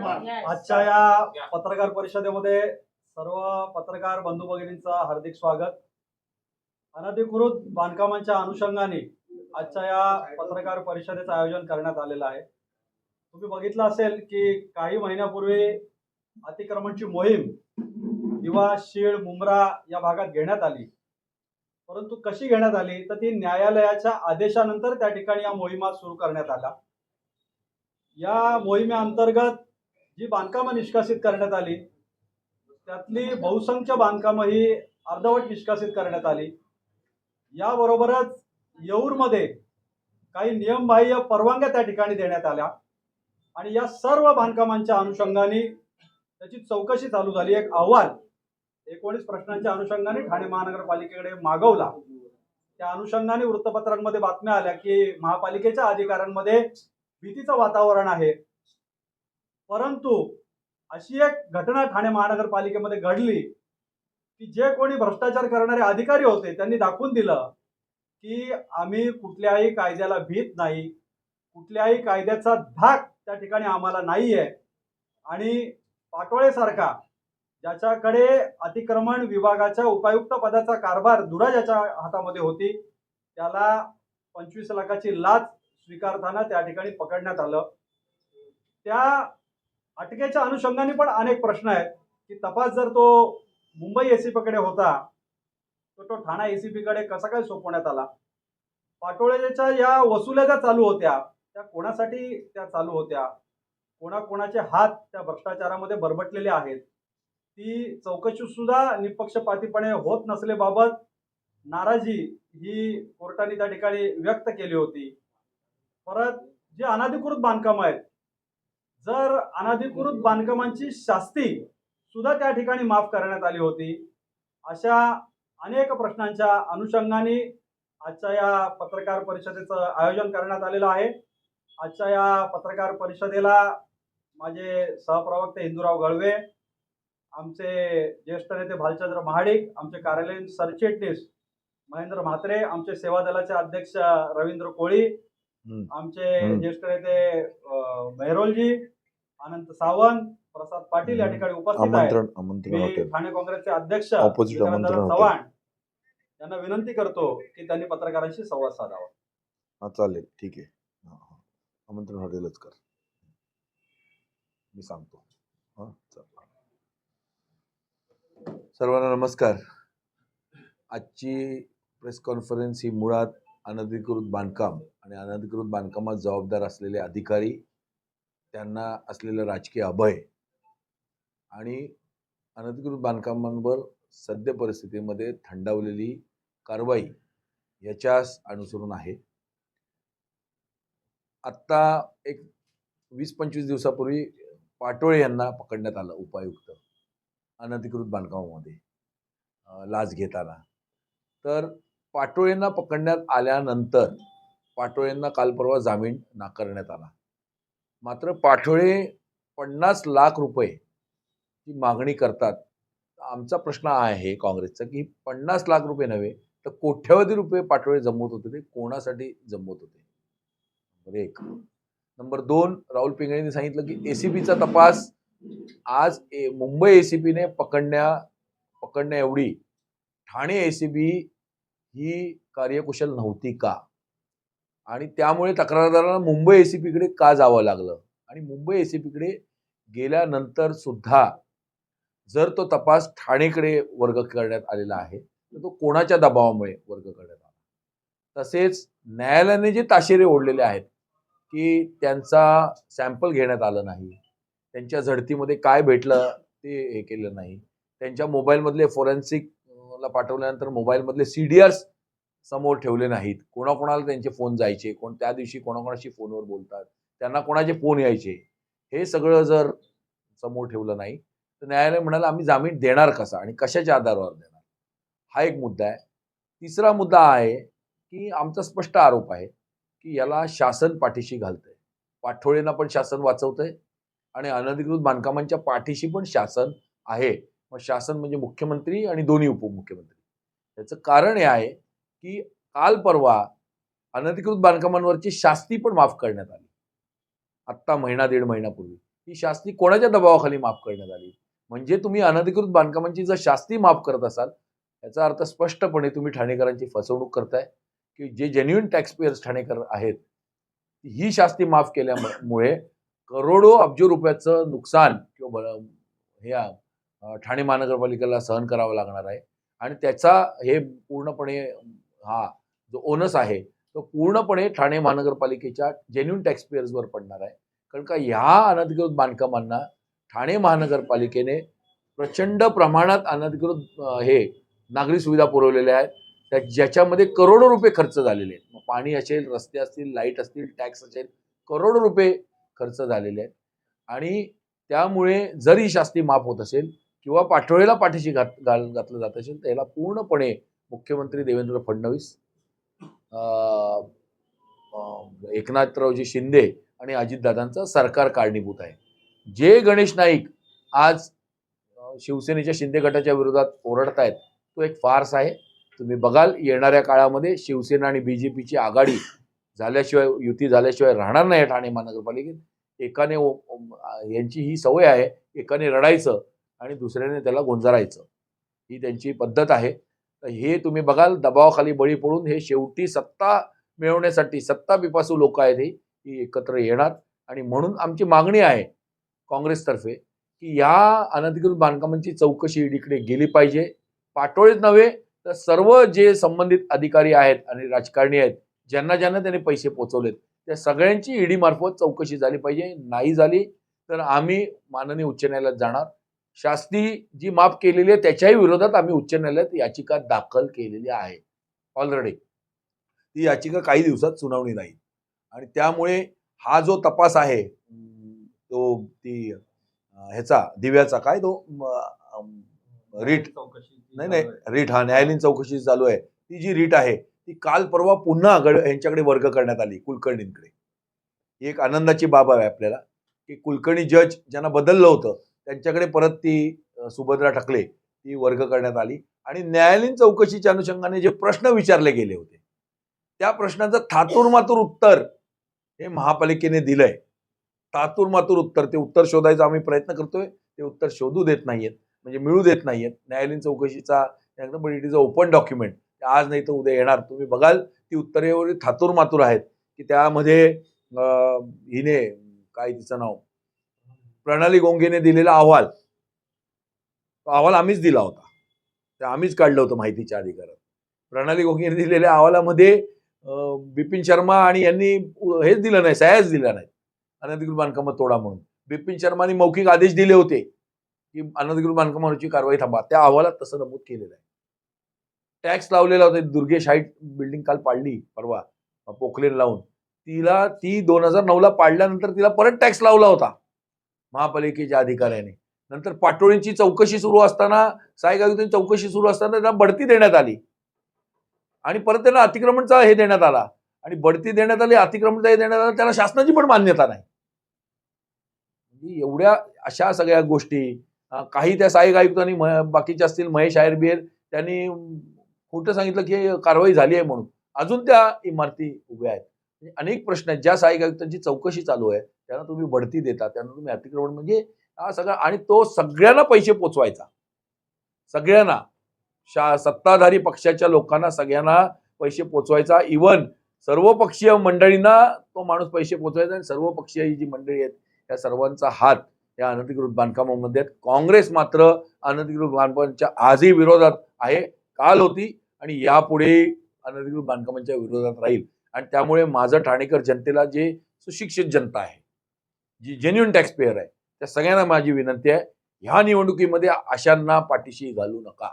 आजच्या या पत्रकार परिषदेमध्ये सर्व पत्रकार बंधू भगिनींचं हार्दिक स्वागत. अनधिकृत बांधकामांच्या अनुषंगाने आजच्या या पत्रकार परिषदेचं आयोजन करण्यात आलेलं आहे. तुम्ही बघितलं असेल की काही महिन्यापूर्वी अतिक्रमणची मोहीम दिवा शीळ मुंब्रा या भागात घेण्यात आली. परंतु कशी घेण्यात आली? तर ती न्यायालयाच्या आदेशानंतर त्या ठिकाणी या मोहिमा सुरू करण्यात आल्या. या मोहिमेअंतर्गत जी बांधकामं निष्कासित करण्यात आली त्यातली बहुसंख्य बांधकामं ही अर्धवट निष्कासित करण्यात आली. याबरोबरच येऊरमध्ये काही नियमबाह्य परवानग्या त्या ठिकाणी देण्यात आल्या. आणि या सर्व बांधकामांच्या अनुषंगाने त्याची चौकशी चालू झाली. एक अहवाल एकोणीस प्रश्नांच्या अनुषंगाने ठाणे महानगरपालिकेकडे मागवला. त्या अनुषंगाने वृत्तपत्रांमध्ये बातम्या आल्या की महापालिकेच्या अधिकाऱ्यांमध्ये भीतीचं वातावरण आहे. परंतु अशी एक घटना ठाणे महानगरपालिकेमध्ये घडली की जे कोणी भ्रष्टाचार करणारे अधिकारी होते त्यांनी दाखवून दिलं की आम्ही कुठल्याही कायद्याला भीत नाही. कुठल्याही कायद्याचा धाक त्या ठिकाणी आम्हाला नाही आहे आणि पाटोळेसारखा ज्याच्याकडे अतिक्रमण विभागाच्या उपायुक्त पदाचा कारभार दुरा ज्याच्या हातामध्ये होती त्याला पंचवीस लाखाची लाच स्वीकारताना त्या ठिकाणी पकडण्यात आलं. त्या अटकेच्या अनुषंगाने पण अनेक प्रश्न आहेत. की तपास जर तो मुंबई एसीपीकडे होता तर तो ठाणा एसीपीकडे कसा काय सोपवण्यात आला? पाटोळेच्या या वसुल्या ज्या चालू होत्या त्या कोणासाठी त्या चालू होत्या? कोणाकोणाचे हात त्या भ्रष्टाचारामध्ये बरबटलेले आहेत? ती चौकशी सुद्धा निपक्षपातीपणे होत नसल्याबाबत नाराजी ही कोर्टाने त्या ठिकाणी व्यक्त केली होती. परत जे अनाधिकृत बांधकाम आहेत जर अनधिकृत बांधकामांची शास्ती सुद्धा त्या ठिकाणी माफ करण्यात आली होती अशा अनेक प्रश्नांच्या अनुषंगाने आजच्या या पत्रकार परिषदेचं आयोजन करण्यात आलेलं आहे. आजच्या या पत्रकार परिषदेला माझे सहप्रवक्ते हिंदूराव गळवे आमचे ज्येष्ठ नेते भालचंद्र महाडिक आमचे कार्यालयीन सरचिटणीस महेंद्र म्हात्रे आमचे सेवा दलाचे अध्यक्ष रवींद्र कोळी आमचे. ज्येष्ठ नेते अं, मेहरोलजी अनंत सावंत प्रसाद पाटील या. ठिकाणी उपस्थित आहेत. ठाणे काँग्रेसचे अध्यक्ष. चव्हाण यांना विनंती करतो की त्यांनी पत्रकारांशी संवाद साधावा. हा चालेल. ठीक आहे. आमंत्रण हॉटेलच कर. मी सांगतो. चल. सर्वांना नमस्कार. आजची प्रेस कॉन्फरन्स ही मुळात अनधिकृत बांधकाम आणि अनधिकृत बांधकामात जबाबदार असलेले अधिकारी त्यांना असलेलं राजकीय अभय आणि अनधिकृत बांधकामांवर सद्य परिस्थितीमध्ये थंडावलेली कारवाई याच्यास अनुसरून आहे. आत्ता एक वीस पंचवीस दिवसापूर्वी पाटोळे यांना पकडण्यात आलं उपायुक्त अनधिकृत बांधकामामध्ये लाच घेताना. तर पाटोळेंना पकडण्यात आल्यानंतर पाटोळेंना काल परवा जामीन नाकारण्यात आला. मात्र पाटोळे पन्नास लाख रुपये ची मागणी करतात. आमचा प्रश्न आहे काँग्रेसचा की पन्नास लाख रुपये नव्हे तर कोट्यवधी रुपये पाटोळे जमवत होते ते कोणासाठी जमवत होते? नंबर एक. नंबर दोन राहुल पिंगळेंनी सांगितलं की एसीबीचा तपास आज ए, मुंबई एसीबीने पकडण्या पकडण्या एवढी ठाणे एसीबी ही कार्यकुशल नव्हती का? आणि त्यामुळे तक्रारदारांना मुंबई एसीपीकडे का जावं लागलं? आणि मुंबई एसीपीकडे गेल्यानंतर सुद्धा जर तो तपास ठाणेकडे वर्ग करण्यात आलेला आहे तर तो कोणाच्या दबावामुळे वर्ग करण्यात आला? तसेच न्यायालयाने जे ताशेरे ओढलेले आहेत की त्यांचा सॅम्पल घेण्यात आलं नाही त्यांच्या झडतीमध्ये काय भेटलं ते हे केलं नाही त्यांच्या मोबाईलमधले फोरेन्सिक ला पाठवल्यानंतर मोबाईलमधले सी डी आर्स समोर ठेवले नाहीत. कोणाकोणाला त्यांचे फोन जायचे कोण त्या दिवशी कोणाकोणाशी फोनवर बोलतात त्यांना कोणाचे फोन यायचे हे सगळं जर समोर ठेवलं नाही तर न्यायालय म्हणाला आम्ही जामीन देणार कसा आणि कशाच्या आधारावर देणार? हा एक मुद्दा आहे. तिसरा मुद्दा आहे की आमचा स्पष्ट आरोप आहे की याला शासन पाठीशी घालतंय. पाठोळेंना पण शासन वाचवतंय आणि अनधिकृत बांधकामांच्या पाठीशी पण शासन आहे. मग शासन म्हणजे मुख्यमंत्री आणि दोन्ही उपमुख्यमंत्री. याचं कारण हे आहे की काल परवा अनधिकृत बांधकामांवरची शास्ती पण माफ करण्यात आली. आत्ता महिना दीड महिन्यापूर्वी ही शास्ती कोणाच्या दबावाखाली माफ करण्यात आली? म्हणजे तुम्ही अनधिकृत बांधकामांची जर शास्ती माफ करत असाल याचा अर्थ स्पष्टपणे तुम्ही ठाणेकरांची फसवणूक करताय की जे जेन्युइन टॅक्सपेयर्स ठाणेकर आहेत ही शास्ती माफ केल्यामुळे करोडो अब्ज रुपयाचं नुकसान किंवा ब- हे ठाणे महानगरपालिकेला सहन करावं लागणार आहे. आणि त्याचा हे पूर्णपणे हा जो ओनस आहे तो पूर्णपणे ठाणे महानगरपालिकेच्या जेन्युन टॅक्सपेयर्सवर पडणार आहे. कारण का ह्या अनधिकृत बांधकामांना ठाणे महानगरपालिकेने प्रचंड प्रमाणात अनधिकृत हे नागरी सुविधा पुरवलेल्या आहेत. त्या ज्याच्यामध्ये करोडो रुपये खर्च झालेले आहेत. मग पाणी असेल रस्ते असतील लाइट असतील टॅक्स असेल करोडो रुपये खर्च झालेले आहेत. आणि त्यामुळे जरी शास्ती माफ होत असेल किंवा पाठोळेला पाठीशी घात घाल घातलं जात असेल तर याला पूर्णपणे मुख्यमंत्री देवेंद्र फडणवीस एकनाथरावजी शिंदे आणि अजितदादांचं सरकार कारणीभूत आहे. जे गणेश नाईक आज शिवसेनेच्या शिंदे गटाच्या विरोधात ओरडतायत तो एक फार्स आहे. तुम्ही बघाल येणाऱ्या काळामध्ये शिवसेना आणि बी जे पीची आघाडी झाल्याशिवाय युती झाल्याशिवाय राहणार नाही ठाणे महानगरपालिकेत. एकाने ओ- यांची ही सवय आहे एकाने रडायचं आणि दुसऱ्याने त्याला गोंजारायचं. ही त्यांची पद्धत आहे. तर हे तुम्ही बघाल दबावाखाली बळी पडून हे शेवटी सत्ता मिळवण्यासाठी सत्ता पिपासू लोक आहेत ही ही एकत्र येणार. आणि म्हणून आमची मागणी आहे काँग्रेसतर्फे की या अनधिकृत बांधकामांची चौकशी इकडे गेली पाहिजे. पाटोळेच नव्हे तर सर्व जे संबंधित अधिकारी आहेत आणि राजकारणी आहेत ज्यांना ज्यांना त्यांनी पैसे पोचवलेत त्या सगळ्यांची ईडी मार्फत चौकशी झाली पाहिजे. नाही झाली तर आम्ही माननीय उच्च न्यायालयात जाणार. शास्ती जी माफ केलेली आहे त्याच्याही विरोधात आम्ही उच्च न्यायालयात याचिका दाखल केलेली आहे. ऑलरेडी ती याचिका काही दिवसात सुनावणी राहील. आणि त्यामुळे हा जो तपास आहे तो ती ह्याचा दिव्याचा काय तो रीट नाही नाही रीट हा न्यायालयीन चौकशी चालू आहे. ती जी रीट आहे ती काल परवा पुन्हा गड यांच्याकडे वर्ग करण्यात आली कुलकर्णींकडे. ही एक आनंदाची बाब आहे आपल्याला की कुलकर्णी जज ज्यांना बदललं होतं त्यांच्याकडे परत ती सुभद्रा ठकले ती वर्ग करण्यात आली. आणि न्यायालयीन चौकशीच्या अनुषंगाने जे प्रश्न विचारले गेले होते त्या प्रश्नाचं थातूरमातूर उत्तर हे महापालिकेने दिलंय. तातूरमातूर उत्तर ते उत्तर शोधायचा आम्ही प्रयत्न करतोय ते उत्तर शोधू देत नाहीयेत म्हणजे मिळू देत नाहीयेत. न्यायालयीन चौकशीचा एकदम it is a open document आज नाही तर उद्या येणार. तुम्ही बघाल ती उत्तरेवर थातूरमातूर आहेत की त्यामध्ये हिने काय तिचं नाव प्रणाली गोंगेने दिलेला अहवाल. तो अहवाल आम्हीच दिला होता. ते आम्हीच काढलं होतं माहितीच्या अधिकारात. प्रणाली गोंगेने दिलेल्या अहवालामध्ये बिपिन शर्मा आणि यांनी हेच दिलं नाही सह्याच दिला नाही. अनधिकृत बांधकामं तोडा म्हणून. बिपिन शर्मानी मौखिक आदेश दिले होते की अनधिकृत बांधकामावरची कारवाई थांबा. त्या अहवालात तसं नमूद केलेलं आहे. टॅक्स लावलेला होता. दुर्गेश हाईट बिल्डिंग काल पाडली. परवा. पोखलेन लावून. तिला ती दोन हजार नऊला पाडल्यानंतर तिला परत टॅक्स लावला होता. महापालिकेच्या अधिकाऱ्याने. नंतर पाटोळींची चौकशी सुरू असताना साई चौकशी सुरू असताना त्यांना बढती देण्यात आली. आणि परत त्यांना अतिक्रमणचा हे देण्यात आला. आणि बढती देण्यात आली अतिक्रमणचा हे देण्यात आला त्याला शासनाची पण मान्यता नाही. म्हणजे एवढ्या अशा सगळ्या गोष्टी काही त्या सहाय्यक आयुक्तांनी म- बाकीचे असतील महेश आयरबियर त्यांनी खोटं सांगितलं की कारवाई झाली आहे म्हणून. अजून त्या इमारती उभ्या आहेत. म्हणजे अनेक प्रश्न आहेत. ज्या सहाय्यक आयुक्तांची चौकशी चालू आहे त्यांना तुम्ही बढती देता त्यांना तुम्ही अतिक्रमण म्हणजे हा सगळा आणि तो सगळ्यांना पैसे पोचवायचा. सगळ्यांना. शा सत्ताधारी पक्षाच्या लोकांना सगळ्यांना पैसे पोचवायचा. इवन सर्व पक्षीय मंडळींना तो माणूस पैसे पोचवायचा आणि सर्व पक्षीय जी मंडळी आहेत त्या सर्वांचा हात या अनधिकृत बांधकामामध्ये आहेत. काँग्रेस मात्र अनधिकृत बांधकामांच्या आजही विरोधात आहे काल होती आणि यापुढे अनधिकृत बांधकामांच्या विरोधात राहील. आणि त्यामुळे माझं ठाणेकर जनतेला जे सुशिक्षित जनता आहे जी जेन्युन टॅक्स पेअर आहे त्या सगळ्यांना माझी विनंती आहे ह्या निवडणुकीमध्ये अशांना पाठीशी घालू नका.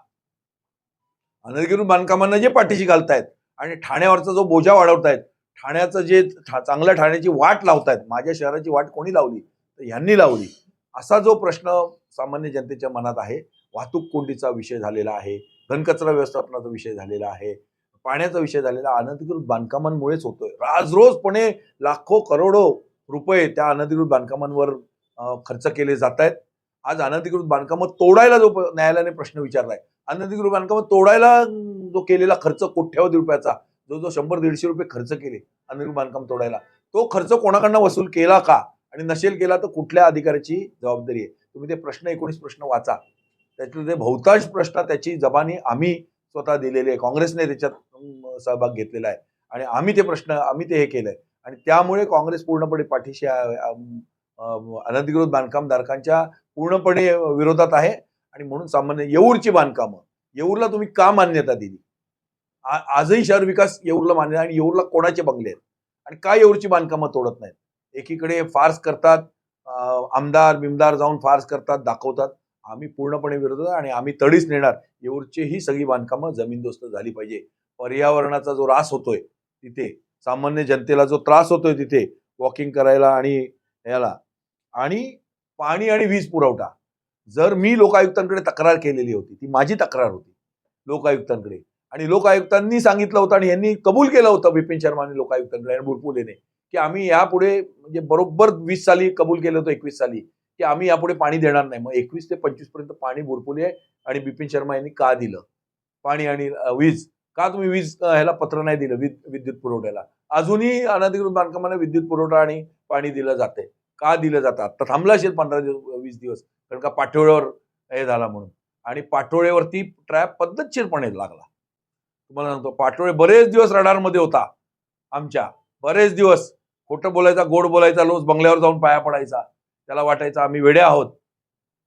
अनधिकृत बांधकामांना जे पाठीशी घालतायत आणि ठाण्यावरचा जो बोजा वाढवतायत ठाण्याचं जे ठा- चांगल्या ठाण्याची वाट लावतायत माझ्या शहराची वाट कोणी लावली? तर ह्यांनी लावली. असा जो प्रश्न सामान्य जनतेच्या मनात आहे वाहतूक कोंडीचा विषय झालेला आहे घनकचरा व्यवस्थापनाचा विषय झालेला आहे पाण्याचा विषय झालेला अनधिकृत बांधकामांमुळेच होतोय. राजरोजपणे लाखो करोडो रुपये त्या अनधिकृत बांधकामांवर खर्च केले जात आहेत आज अनधिकृत बांधकामं तोडायला जो न्यायालयाने प्रश्न विचारलाय. अनधिकृत बांधकामं तोडायला जो केलेला खर्च कोट्यावधी रुपयाचा जो जो शंभर दीडशे रुपये खर्च केले अनधिकृत बांधकाम तोडायला तो खर्च कोणाकडनं वसूल केला का? आणि नसेल केला तर कुठल्या अधिकाऱ्याची जबाबदारी आहे? तुम्ही ते प्रश्न एकोणीस प्रश्न वाचा. त्यातले ते बहुतांश प्रश्न त्याची जबानी आम्ही स्वतः दिलेली आहे. काँग्रेसने त्याच्यात सहभाग घेतलेला आहे. आणि आम्ही ते प्रश्न आम्ही ते हे केलंय. आणि त्यामुळे काँग्रेस पूर्णपणे पाठीशी अनधिकृत बांधकामधारकांच्या पूर्णपणे विरोधात आहे. आणि म्हणून सामान्य येऊरची बांधकामं येऊरला तुम्ही का मान्यता दिली? आजही शहर विकास येऊरला मान्य आहे आणि येऊरला कोणाचे बंगले आहेत? आणि का येऊरची बांधकामं तोडत नाहीत? एकीकडे फार्स करतात आमदार बिमदार जाऊन फार्स करतात दाखवतात. आम्ही पूर्णपणे विरोधात आणि आम्ही तडीच नेणार. येऊरची ही सगळी बांधकामं जमीनदोस्त झाली पाहिजे. पर्यावरणाचा जो रास होतोय तिथे सामान्य जनतेला जो त्रास होतोय तिथे वॉकिंग करायला आणि याला. आणि पाणी आणि वीज पुरवठा. जर मी लोकायुक्तांकडे तक्रार केलेली होती ती माझी तक्रार होती लोकायुक्तांकडे. आणि लोकायुक्तांनी सांगितलं होतं आणि यांनी कबूल केलं होतं बिपिन शर्माने लोकायुक्तांकडे आणि भुरपुलेने की आम्ही यापुढे म्हणजे बरोबर वीस साली कबूल केलं होतं एकवीस साली की आम्ही यापुढे पाणी देणार नाही. मग एकवीस ते पंचवीसपर्यंत पाणी बुरपुले आणि बिपिन शर्मा यांनी का दिलं? पाणी आणि वीज. का तुम्ही वीज ह्याला पत्र नाही दिलं विद्युत पुरवठ्याला? अजूनही अनधिकृत बांधकामाला विद्युत पुरवठा आणि पाणी दिलं जाते. का दिलं जातं? आता थांबलं असेल पंधरा दिवस वीस दिवस कारण का पाठोळ्यावर हे झाला म्हणून. आणि पाठोळ्यावरती ट्रॅप पद्धतशीरपणे लागला. तुम्हाला सांगतो पाठोळे बरेच दिवस रडारमध्ये होता आमच्या. बरेच दिवस खोटं बोलायचा गोड बोलायचा लोस बंगल्यावर जाऊन पाया पडायचा. त्याला वाटायचा आम्ही वेडे आहोत.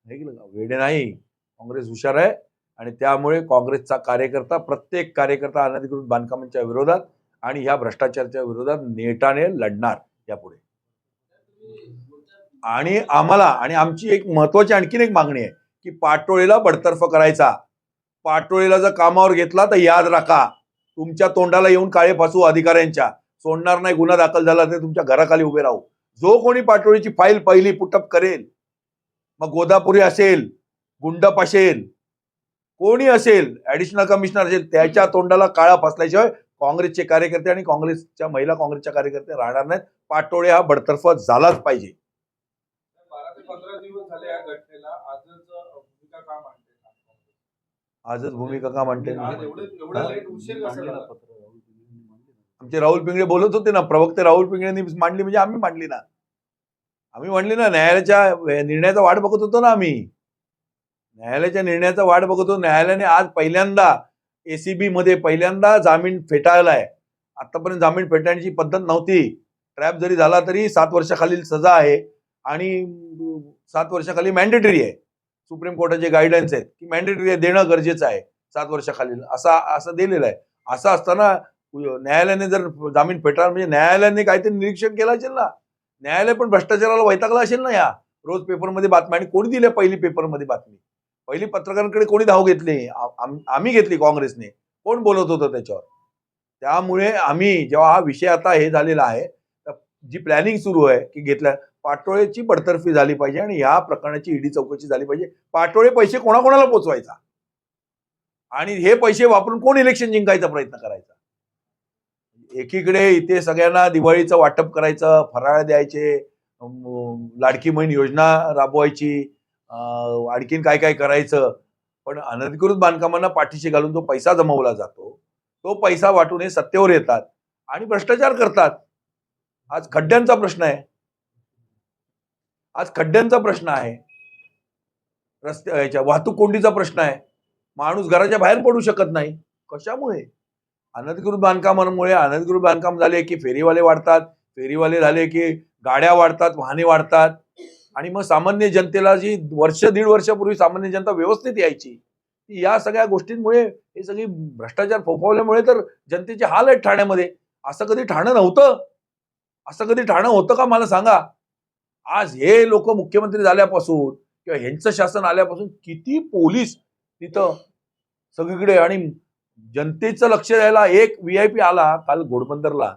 नाही केलं का वेडे नाही. काँग्रेस हुशार आहे. आणि त्यामुळे काँग्रेसचा कार्यकर्ता प्रत्येक कार्यकर्ता अनधिकृत बांधकामांच्या विरोधात आणि ह्या भ्रष्टाचाराच्या विरोधात नेटाने लढणार यापुढे. आणि आम्हाला आणि आमची एक महत्वाची आणखीन एक मागणी आहे की पाटोळीला बडतर्फ करायचा. पाटोळीला जर कामावर घेतला तर याद राखा तुमच्या तोंडाला येऊन काळे फासू अधिकाऱ्यांच्या. सोडणार नाही गुन्हा दाखल झाला तर तुमच्या घराखाली उभे राहू. जो कोणी पाटोळीची फाईल पहिली पुटअप करेल मग गोदापुरी असेल गुंडप असेल कोणी असेल ऍडिशनल कमिशनर असेल त्याच्या तोंडाला काळा फसल्याशिवाय काँग्रेसचे कार्यकर्ते आणि काँग्रेसच्या महिला काँग्रेसच्या कार्यकर्ते राहणार नाहीत. पाटोळे हा बडतर्फ झालाच पाहिजे. बारा ते पंधरा दिवस झाले या घटनेला. आजच भूमिका का मांडते? म्हणते आमचे राहुल पिंगळे बोलत होते ना प्रवक्ते राहुल पिंगळेंनी मांडली म्हणजे आम्ही मांडली ना. आम्ही मांडली ना न्यायालयाच्या निर्णयाचा वाट बघत होतो ना आम्ही. न्यायालयाच्या निर्णयाचा वाट बघत. होतो न्यायालयाने आज पहिल्यांदा एसीबी मध्ये पहिल्यांदा जामीन फेटाळलाय. आतापर्यंत जामीन फेटाळण्याची पद्धत नव्हती. ट्रॅप जरी झाला तरी सात वर्षाखालील सजा आहे आणि सात वर्षाखाली मॅन्डेटरी आहे. सुप्रीम कोर्टाचे गाईडलाईन्स आहेत की मॅन्डेटरी आहे देणं गरजेचं आहे सात वर्षाखालील. असा असं दिलेलं आहे. असं असताना न्यायालयाने जर जामीन फेटाळ म्हणजे न्यायालयाने काहीतरी निरीक्षण केलं असेल ना? न्यायालय पण भ्रष्टाचाराला वैतागला असेल ना या? रोज पेपरमध्ये बातम्या आणि कोणी दिल्या पहिली पेपरमध्ये बातमी? पहिली पत्रकारांकडे कोणी धाव घेतली आम्ही घेतली काँग्रेसने. कोण बोलत होतं त्याच्यावर? त्यामुळे आम्ही जेव्हा हा विषय आता हे झालेला आहे तर जी प्लॅनिंग सुरू आहे की घेतल्या पाटोळेची बडतर्फी झाली पाहिजे आणि ह्या प्रकरणाची ईडी चौकशी झाली पाहिजे. पाटोळे पैसे कोणाकोणाला पोचवायचा? आणि हे पैसे वापरून कोण इलेक्शन जिंकायचा प्रयत्न करायचा? एकीकडे इथे सगळ्यांना दिवाळीचं वाटप करायचं फराळ द्यायचे लाडकी बहीण योजना राबवायची आणखीन काय काय करायचं? पण अनधिकृत बांधकामांना पाठीशी घालून जो पैसा जमवला जातो तो पैसा वाटून हे सत्तेवर येतात आणि भ्रष्टाचार करतात. आज खड्ड्यांचा प्रश्न आहे. आज खड्ड्यांचा प्रश्न आहे. रस्त्या याच्या वाहतूक कोंडीचा प्रश्न आहे. माणूस घराच्या बाहेर पडू शकत नाही. कशामुळे? अनधिकृत बांधकामांमुळे अनधिकृत बांधकाम झाले की फेरीवाले वाढतात फेरीवाले झाले की गाड्या वाढतात वाहने वाढतात. आणि मग सामान्य जनतेला जी वर्ष दीड वर्षापूर्वी सामान्य जनता व्यवस्थित यायची या सगळ्या गोष्टींमुळे हे सगळी भ्रष्टाचार फोफावल्यामुळे तर जनतेचे हाल आहेत ठाण्यामध्ये. असं कधी ठाणं नव्हतं? असं कधी ठाणं होतं का? मला सांगा. आज हे लोक मुख्यमंत्री झाल्यापासून किंवा ह्यांचं शासन आल्यापासून किती पोलीस तिथं सगळीकडे आणि जनतेचं लक्ष द्यायला एक व्ही आय पी आला काल घोडबंदरला.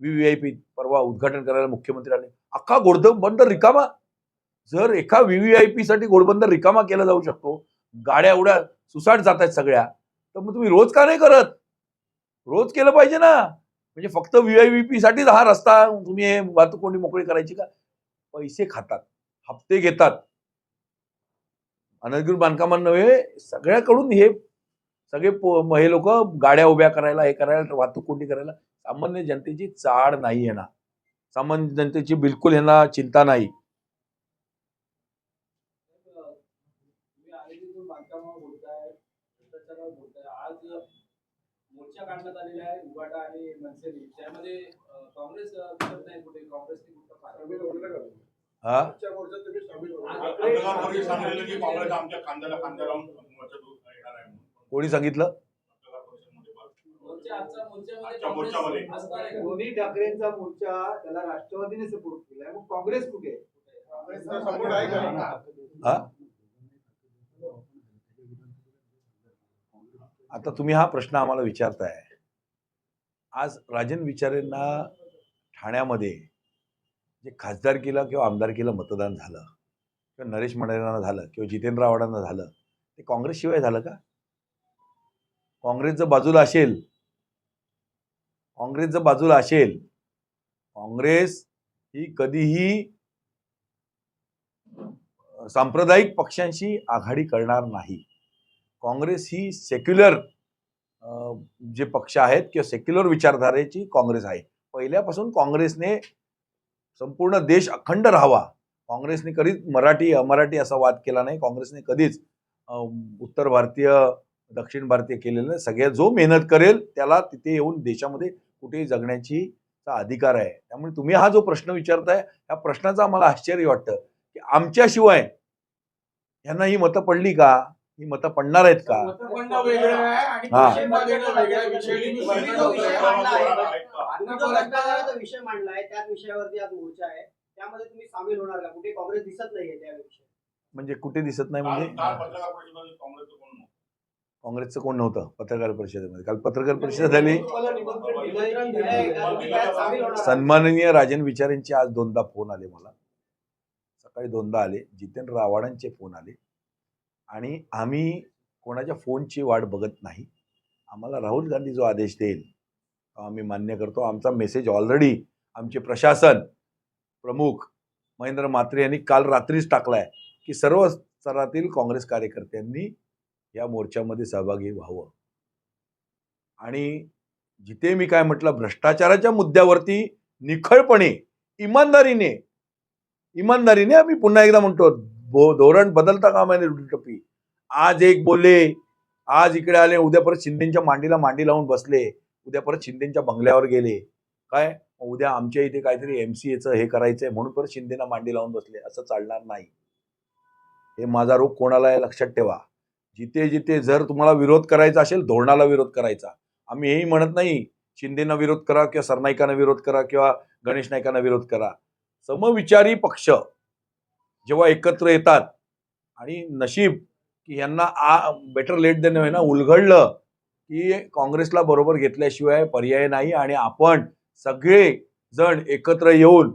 व्ही आय पी परवा उद्घाटन करायला मुख्यमंत्री आले अख्खा घोडबंदर रिकामा. जर एका व्ही आय पी साठी घोडबंदर रिकामा केला जाऊ शकतो गाड्या एवढ्या सुसाट जात आहेत सगळ्या तर मग तुम्ही रोज का नाही करत? रोज केलं पाहिजे ना. म्हणजे फक्त व्हीआयव्हीपी साठीच हा रस्ता तुम्ही हे वाहतूक कोंडी मोकळी करायची का? पैसे खातात हप्ते घेतात. अनधिकृत बांधकामांनव्हे सगळ्याकडून हे सगळे हे लोक गाड्या उभ्या करायला हे करायला वाहतूक कोंडी करायला सामान्य जनतेची चाड नाही येणार. सामान्य जनतेची बिलकुल यांना चिंता नाही तुम्ही आरेखीतून बांधकामावर बोलताय भ्रष्टाचारावर बोलताय आज मोर्चा काढण्यात आलेला आहे उबाटा आणि मनसेने. त्यामध्ये काँग्रेस दिसत नाही कुठे. काँग्रेसने कुठं पाठिंबा हा? आजच्या मोर्चात तुम्ही सामील होणार. पत्रकार परिषद सांगितलं की काँग्रेस आमच्या खांद्याला खांद्या लावून मोर्चा दूर येणार आहे म्हणून. कोणी सांगितलं? काँग्रेस? दोन्ही ठाकरेंचा मोर्चा त्याला राष्ट्रवादीने सपोर्ट केलाय. मग काँग्रेस कुठे? सपोर्ट आहे का? हा आता तुम्ही हा प्रश्न आम्हाला विचारताय. आज राजन विचारेंना ठाण्यामध्ये जे खासदारकीला किंवा आमदारकीला मतदान झालं किंवा नरेश मंडळांना झालं किंवा जितेंद्र आव्हाडांना झालं ते काँग्रेसशिवाय झालं का? काँग्रेस जर बाजूला असेल काँग्रेस जर बाजूला असेल काँग्रेस ही कधीही सांप्रदायिक पक्षांशी आघाडी करणार नाही. काँग्रेस ही सेक्युलर जे पक्ष आहेत किंवा सेक्युलर विचारधारेची काँग्रेस आहे. पहिल्यापासून काँग्रेसने संपूर्ण देश अखंड राहावा. काँग्रेसने कधीच मराठी अमराठी असा वाद केला नाही. काँग्रेसने कधीच उत्तर भारतीय दक्षिण भारतीय केलेलं नाही. सगळ्या जो मेहनत करेल त्याला तिथे येऊन देशामध्ये कुठेही जगण्याची अधिकार आहे. त्यामुळे तुम्ही हा जो प्रश्न विचारताय या प्रश्नाचं आम्हाला आश्चर्य वाटतं की आमच्याशिवाय यांना ही मतं पडली का? ही मतं पडणार आहेत का? मतपणं वेगळं आहे आणि हा. पाठिंबा देणं वेगळं आहे. विषय तुम्ही तुम्ही जो विषय मांडला आहे, ऐका. तुम्ही जो भ्रष्टाचाराचा विषय मांडलाय त्याच विषयावरती आज मोर्चा आहे. त्यामध्ये तुम्ही सामील होणार का? कुठे काँग्रेस दिसत नाहीये त्या विषयी. म्हणजे कुठे दिसत नाही म्हणजे? काल पत्रकार परिषदेमध्ये काँग्रेसचं कोण नव्हतं. काँग्रेसचं कोण नव्हतं पत्रकार परिषदेमध्ये? काल पत्रकार परिषद झाली? सन्माननीय राजन विचारेंचे आज दोनदा फोन आले मला. सकाळी दोनदा आले. जितेंद्र आव्हाडांचे फोन आले. आणि आम्ही कोणाच्या फोनची वाट बघत नाही. आम्हाला राहुल गांधी जो आदेश देईल तो आम्ही मान्य करतो. आमचा मेसेज ऑलरेडी आमचे प्रशासन प्रमुख महेंद्र म्हात्रे यांनी काल रात्रीच टाकला आहे की सर्व स्तरातील काँग्रेस कार्यकर्त्यांनी या मोर्चामध्ये सहभागी व्हावं. आणि जिथे मी काय म्हटलं भ्रष्टाचाराच्या मुद्द्यावरती निखळपणे इमानदारीने इमानदारीने आम्ही पुन्हा एकदा म्हणतो धोरण बदलता कामा नये टप्पी. आज एक बोलले आज इकडे आले उद्या परत शिंदेच्या मांडीला मांडी लावून बसले उद्या परत शिंदेच्या बंगल्यावर गेले. काय? उद्या आमच्या इथे काहीतरी एमसीएचं हे करायचंय म्हणून परत शिंदेना मांडी लावून बसले. असं चालणार नाही. हे माझा रोग कोणाला आहे लक्षात ठेवा. जिथे जिथे जर तुम्हाला विरोध करायचा असेल धोरणाला विरोध करायचा. आम्ही हेही म्हणत नाही शिंदेना विरोध करा किंवा सरनाईकांना विरोध करा किंवा गणेश नाईकांना विरोध करा. समविचारी पक्ष. जेव्हा एकत्र येतात आणि नशीब की यांना आ बेटर लेट देणं ना उलगडलं की काँग्रेसला बरोबर घेतल्याशिवाय पर्याय नाही आणि आपण सगळे जण एकत्र येऊन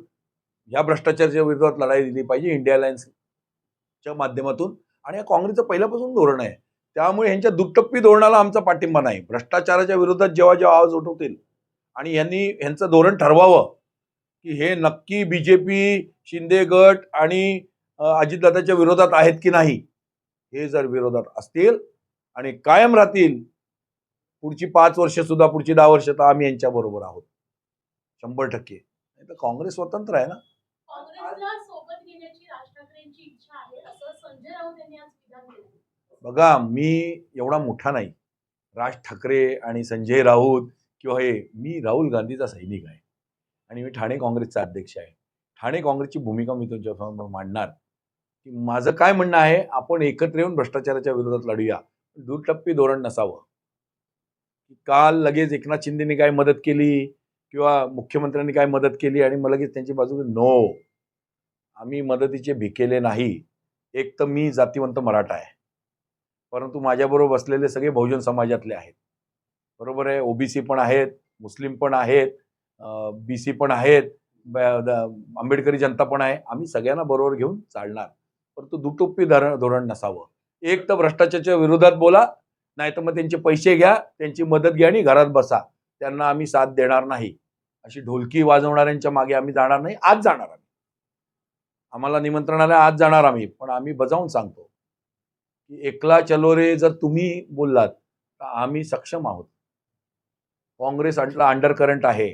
ह्या भ्रष्टाचाराच्या विरोधात लढाई दिली पाहिजे इंडिया अलायन्सच्या माध्यमातून. आणि या काँग्रेसचं पहिल्यापासून धोरण आहे. त्यामुळे ह्यांच्या दुटप्पी धोरणाला आमचा पाठिंबा नाही. भ्रष्टाचाराच्या विरोधात जेव्हा जेव्हा आवाज उठवतील आणि यांनी ह्यांचं धोरण ठरवावं की हे नक्की बी जे शिंदे गट आणि अजितदादाच्या विरोधात आहेत की नाही हे जर विरोधात असतील आणि कायम राहतील पुढची पाच वर्ष सुद्धा पुढची दहा वर्ष तर आम्ही यांच्या बरोबर आहोत. शंभर टक्के. नाही तर काँग्रेस स्वतंत्र आहे ना? बघा मी एवढा मोठा नाही. राज ठाकरे आणि संजय राऊत किंवा हे मी राहुल गांधीचा सैनिक आहे आणि मी ठाणे काँग्रेसचा अध्यक्ष आहे. ठाणे काँग्रेसची भूमिका मी तुमच्यासमोर मांडणार. की माझं काय म्हणणं आहे आपण एकत्र येऊन भ्रष्टाचाराच्या विरोधात लढूया. दुटप्पी धोरण नसावं. काल लगेच एकनाथ शिंदेने काय मदत केली किंवा मुख्यमंत्र्यांनी काय मदत केली आणि मग लगेच त्यांची बाजू नो आम्ही मदतीचे भिकेले नाही. एक तर मी जातीवंत मराठा आहे. परंतु माझ्याबरोबर बसलेले सगळे बहुजन समाजातले आहेत. बरोबर आहे ओबीसी पण आहेत मुस्लिम पण आहेत बी सी पण आहेत ब- द- आंबेडकरी जनता पण आहे. आम्ही सगळ्यांना बरोबर घेऊन चालणार. परंतु दुटोप्पी धरण धोरण नसावं. एक तर भ्रष्टाचाराच्या विरोधात बोला नाही तर मग त्यांचे पैसे घ्या त्यांची मदत घ्या आणि घरात बसा. त्यांना आम्ही साथ देणार नाही. अशी ढोलकी वाजवणाऱ्यांच्या मागे आम्ही जाणार नाही आज जाणार आम्ही. आम्हाला निमंत्रण आलं आज जाणार आम्ही. पण आम्ही बजावून सांगतो की एकला चलो रे जर तुम्ही बोललात तर आम्ही सक्षम आहोत. काँग्रेस अंडर करंट आहे.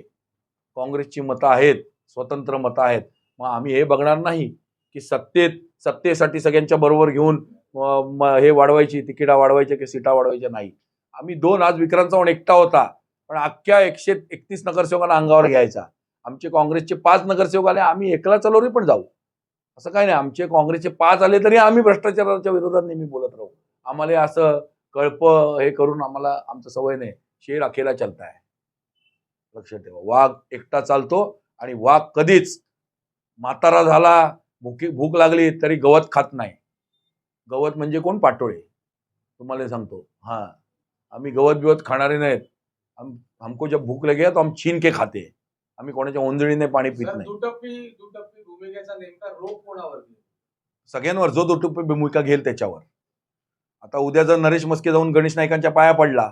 काँग्रेसची मतं आहेत स्वतंत्र मतं आहेत. मग आम्ही हे बघणार नाही की सत्तेत सत्तेसाठी सगळ्यांच्या बरोबर घेऊन हे वाढवायची तिकिटा वाढवायच्या की सीटा वाढवायच्या नाही. आम्ही दोन आज विक्रांत चव्हाण एकटा होता पण अख्ख्या एकशे एकतीस नगरसेवकांना अंगावर घ्यायचा. आमचे काँग्रेसचे पाच नगरसेवक आले आम्ही एकला चलोरी पण जाऊ. असं काही नाही आमचे काँग्रेसचे पाच आले तरी आम्ही भ्रष्टाचाराच्या विरोधात नेहमी बोलत राहू. आम्हाला असं कळप हे करून आम्हाला आमचं सवय नाही. शेर अखेला चालताय. आहे लक्षात ठेवा वाघ एकटा चालतो आणि वाघ कधीच म्हातारा झाला भुकी भूक लागली तरी गवत खात नाही. गवत म्हणजे कोण? पाटोळे. तुम्हाला सांगतो. हा. आम्ही गवत बिवत खाणारे नाहीत. हम हमको जब भूक लगे तो हम छीन के खाते. आम्ही कोणाच्या ओंजळीने पाणी पित नाही. दुटप्पी दुटप्पी भूमिकेचा नेमका रोग कोणावरती सगळ्यांवर. जो दुटुप्पी भूमिका घेईल त्याच्यावर. आता उद्या जर नरेश मस्के जाऊन गणेश नाईकांच्या पाया पडला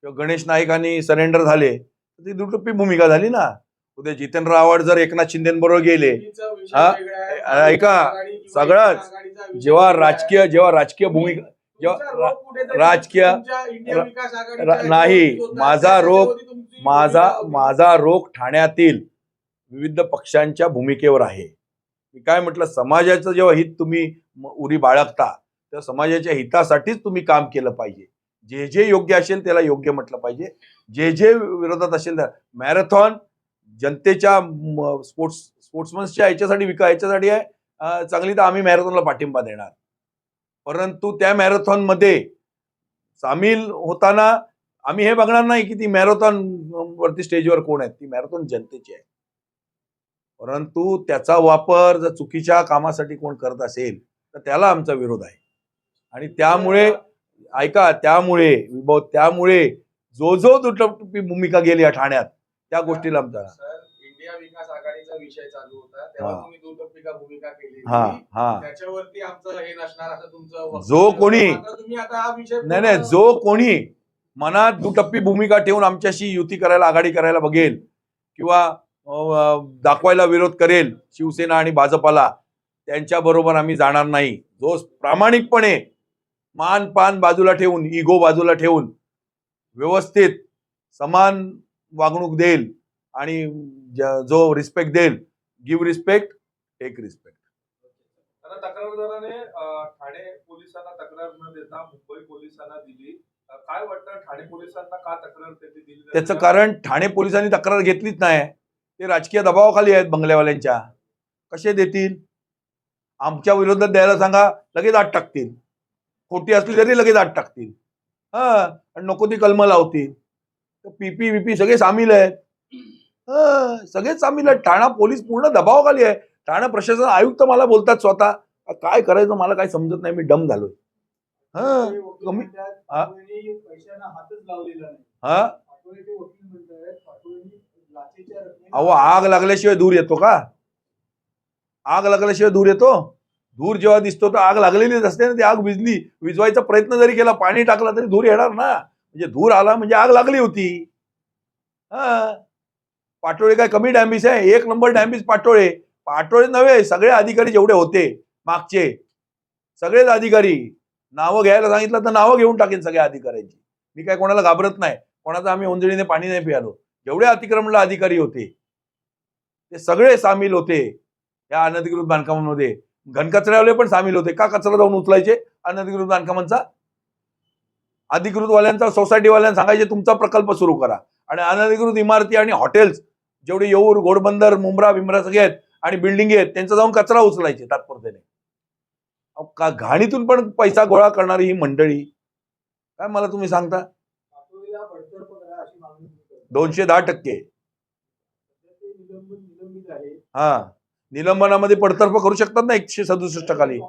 किंवा गणेश नाईकांनी सरेंडर झाले तर ती दुटुप्पी भूमिका झाली ना. उद्या जितेंद्र आव्हाड जर एकनाथ शिंदेबरोबर गेले हा? ऐका, सगळंच. जेव्हा. राजकीय जेव्हा राजकीय भूमिका जेव्हा राजकीय- नाही. माझा रोग- माझा. माझा रोग ठाण्यातील विविध पक्षांच्या भूमिकेवर आहे मी काय म्हटलं समाजाचं जेव्हा हित तुम्ही उरी बाळगता तेव्हा समाजाच्या हितासाठीच तुम्ही काम केलं पाहिजे जे जे योग्य असेल त्याला योग्य म्हटलं पाहिजे जे जे विरोधात असेल मॅरेथॉन जनतेच्या स्पोर्ट्स स्पोर्ट्समन्सच्या याच्यासाठी विका याच्यासाठी आहे चांगली तर आम्ही मॅरेथॉनला पाठिंबा देणार. परंतु त्या मॅरेथॉनमध्ये सामील होताना आम्ही हे बघणार नाही की ती मॅरेथॉन वरती स्टेजवर कोण आहे. ती मॅरेथॉन जनतेची आहे. परंतु त्याचा वापर जर चुकीच्या कामासाठी कोण करत असेल तर त्याला आमचा विरोध आहे. आणि त्यामुळे ऐका त्यामुळे विभव त्यामुळे जो जो दुटप्पी भूमिका गेली या ठाण्यात त्या गोष्टीला आमचा सर आघाडीचा विषय चालू होता तेव्हा. तुम्ही दुटप्पिका भूमिका केली हा हा त्याच्यावरती आमचं हे नसणार असं तुमचं जो. कोणी- तुम्ही आता हा विषय नाही नाही जो कोणी मनात दुटप्पी भूमिका ठेवून आमच्याशी युती करायला आघाडी करायला बघेल किंवा दाखवायला विरोध करेल शिवसेना आणि भाजपाला त्यांच्या बरोबर आम्ही जाणार नाही जो प्रामाणिकपणे मान पान बाजूला ठेवून इगो बाजूला ठेवून व्यवस्थित समान वागणूक देईल आणि ज- रिस्पेक्ट देईल गिव्ह रिस्पेक्ट टेक रिस्पेक्ट तक्रारदाराने ठाणे पोलिसांना तक्रार न देता मुंबई पोलिसांना दिली. काय वाटतं? ठाणे पोलिसांना का तक्रार दिली? त्याचं कारण ठाणे पोलिसांनी तक्रार घेतलीच नाही. ते राजकीय दबावाखाली आहेत बंगल्यावाल्यांच्या. कसे देतील? आमच्या विरोधात द्यायला सांगा लगेच आत टाकतील. खोटी असली तरी लगेच आत टाकतील. हा आणि नको ती कलमं लावतील. पीपी विपी सगळे सामील आहेत. सगळेच आम्ही ठाणा पोलीस पूर्ण दबावाखाली आहे. ठाणा प्रशासन आयुक्त मला बोलतात स्वतः काय करायचं मला काय समजत नाही मी डम झालोय. हा कमी- हा? अहो आग लागल्याशिवाय धूर येतो का? आग लागल्याशिवाय धूर येतो? धूर जेव्हा दिसतो तर आग लागलेलीच असते ना ती आग विजली विजवायचा प्रयत्न जरी केला पाणी टाकला तरी धूर येणार ना. म्हणजे धूर आला म्हणजे आग लागली होती. हा? पाटोळे काय कमी डॅम्बिस आहे? एक नंबर डॅम्बिस पाटोळे. पाटोळे नव्हे सगळे अधिकारी जेवढे होते मागचे. सगळेच अधिकारी. नावं घ्यायला सांगितलं तर नावं घेऊन टाकेन सगळ्या अधिकाऱ्यांची. मी काय कोणाला घाबरत नाही. कोणाचं आम्ही उंजळीने पाणी नाही पियालो. जेवढे अतिक्रमणला अधिकारी होते ते सगळे सामील होते. या अनधिकृत बांधकामांमध्ये. घनकचऱ्यावाले पण सामील होते. का कचरा जाऊन उचलायचे? अनधिकृत बांधकामांचा? अधिकृतवाल्यांचा सोसायटीवाल्यांना सांगायचे तुमचा प्रकल्प सुरू करा. आणि अनधिकृत इमारती आणि हॉटेल्स जेवढे येऊर घोडबंदर मुंब्रा बिमरा सगळे आहेत आणि बिल्डिंग आहेत त्यांचा जाऊन कचरा उचलायचे तात्पुरतेने. का घाणीतून पण पैसा गोळा करणारी ही मंडळी? काय मला तुम्ही सांगता? दोनशे दहा टक्के. हा. निलंबनामध्ये पडतर्फ करू शकतात ना एकशे सदुसष्ट खाली?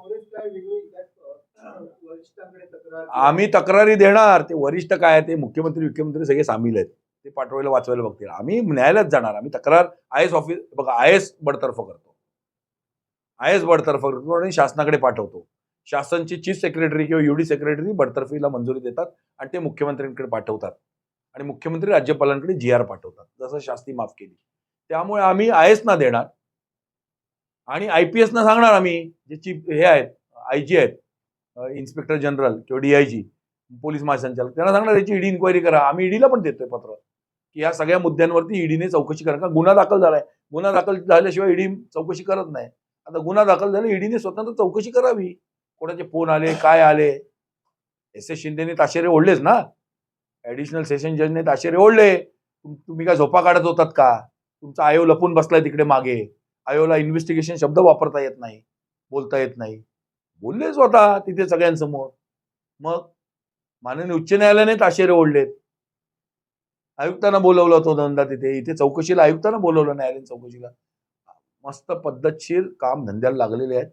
आम्ही तक्रारी देणार. ते वरिष्ठ काय ते मुख्यमंत्री मुख्यमंत्री सगळे सामील आहेत. पाठवायला वाचवायला बघतील. आम्ही न्यायालयात जाणार आम्ही तक्रार आय एस ऑफिस बघा आय एस बडतर्फ करतो. आय एस बडतर्फ करतो आणि शासनाकडे पाठवतो. शासनची चीफ सेक्रेटरी किंवा युडी सेक्रेटरी बडतर्फीला मंजुरी देतात आणि ते मुख्यमंत्र्यांकडे पाठवतात आणि मुख्यमंत्री राज्यपालांकडे जी आर पाठवतात. जसं शास्ती माफ केली. त्यामुळे आम्ही आय एसना देणार आणि आय पी एसना सांगणार आम्ही जे चीफ हे आहेत आय जी आहेत इन्स्पेक्टर जनरल किंवा डी आयजी पोलीस महासंचालक त्यांना सांगणार याची ईडी इन्क्वायरी करा. आम्ही ईडीला पण देतोय पत्र. की या सगळ्या मुद्द्यांवरती ईडीने चौकशी करा. का गुन्हा दाखल झालाय? गुन्हा दाखल झाल्याशिवाय ईडी चौकशी करत नाही. आता गुन्हा दाखल झाला ईडीने स्वतंत्र चौकशी करावी. कोणाचे फोन आले काय आले? एस एस शिंदेने ताशेरे ओढलेच ना? ॲडिशनल सेशन जजने ताशेरे ओढले. तुम्ही काय झोपा काढत होतात का? तुमचा आयोग लपून बसलाय तिकडे मागे. आयोला इन्व्हेस्टिगेशन शब्द वापरता येत नाही बोलता येत नाही. बोलले स्वतः तिथे सगळ्यांसमोर. मग माननीय उच्च न्यायालयाने ताशेरे ओढलेत. आयुक्तांना बोलवलं होतं धंदा तिथे. इथे चौकशीला आयुक्तांना बोलवलं न्यायालयीन चौकशीला. मस्त पद्धतशीर काम धंद्याला लागलेले आहेत.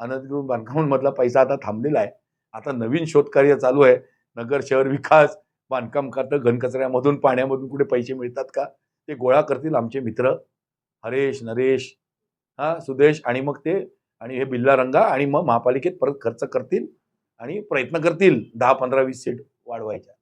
अनधिकृत बांधकामांमधला पैसा आता थांबलेला आहे. आता नवीन शोधकार्य चालू आहे. नगर शहर विकास बांधकाम खातं घनकचऱ्यामधून पाण्यामधून कुठे पैसे मिळतात का? ते गोळा करतील आमचे मित्र. हरेश नरेश हा सुदेश आणि मग ते आणि हे बिल्ला रंगा आणि मग महापालिकेत परत खर्च करतील आणि प्रयत्न करतील. दहा पंधरा वीस सीट वाढवायच्या.